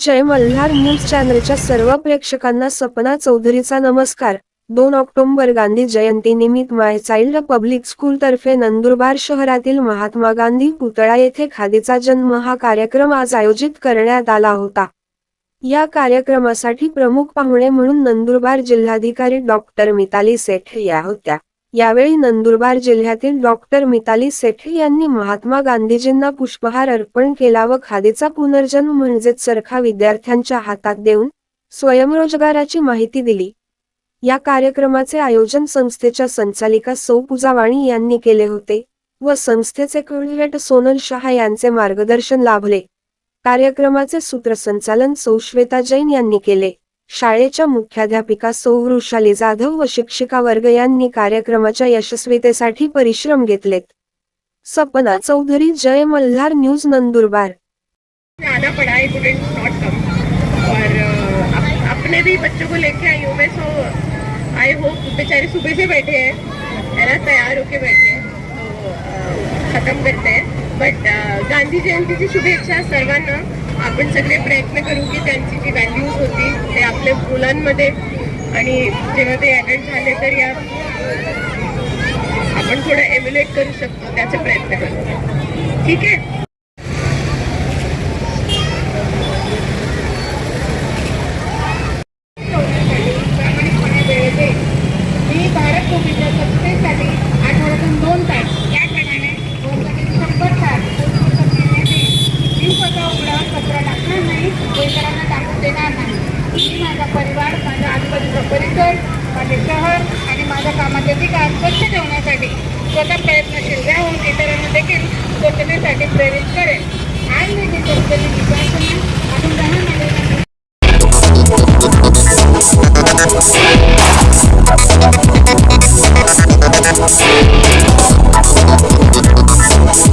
जय Malhar news चॅनलच्या सर्व प्रेक्षकांना सपना चौधरीचा नमस्कार. दोन ऑक्टोंबर गांधी जयंतीनिमित्त माय चाइल्ड पब्लिक स्कूल तर्फे नंदुरबार शहरातील महात्मा गांधी पुतळा येथे खादीचा जन्म हा कार्यक्रम आज आयोजित करण्यात आला होता. या कार्यक्रमासाठी प्रमुख पाहुणे म्हणून नंदुरबार जिल्हाधिकारी डॉक्टर मिताली सेठ या होत्या. यावेळी नंदुरबार जिल्ह्यातील डॉक्टर मिताली सेठे यांनी महात्मा गांधीजींना पुष्पहार अर्पण केला व खादीचा पुनर्जन्म म्हणजेच चरखा विद्यार्थ्यांच्या हातात देऊन स्वयंरोजगाराची माहिती दिली. या कार्यक्रमाचे आयोजन संस्थेच्या संचालिका सौ पूजावाणी यांनी केले होते व संस्थेचे कोऑर्डिनेटर सोनल शहा यांचे मार्गदर्शन लाभले. कार्यक्रमाचे सूत्रसंचालन सौ श्वेता जैन यांनी केले. शाळेच्या मुख्याध्यापिका सौ वृषाली जाधव व शिक्षिका वर्ग यांनी कार्यक्रमाच्या यशस्वीतेसाठी परिश्रम घेतलेत. सपना चौधरी जय मल्हार न्यूज नंदुरबार. आना पड़ा है नॉट कम और अप, अपने भी बच्चों को लेके आई हूँ मैं सो आई होप बेचारे सुबह से बैठे हैं है ना तैयार होके बैठे हैं तो खत्म करते हैं. बट गांधी जयंतीची शुभेच्छा सर्वांना. आपण सगळे प्रयत्न करू की त्यांची जी व्हॅल्यूज होती ते आपल्या मुलांमध्ये आणि जेव्हा ते ॲडल्ट झाले तर या आपण थोडं एम्युलेट करू शकतो त्याचा प्रयत्न करू. ठीक आहे? परिसर माझे शहर आणि माझ्या कामाचे ठिकाण स्वच्छ ठेवण्यासाठी स्वतः प्रयत्नशील राहून इतरांना देखील स्वच्छतेसाठी प्रेरित करेन. आज मी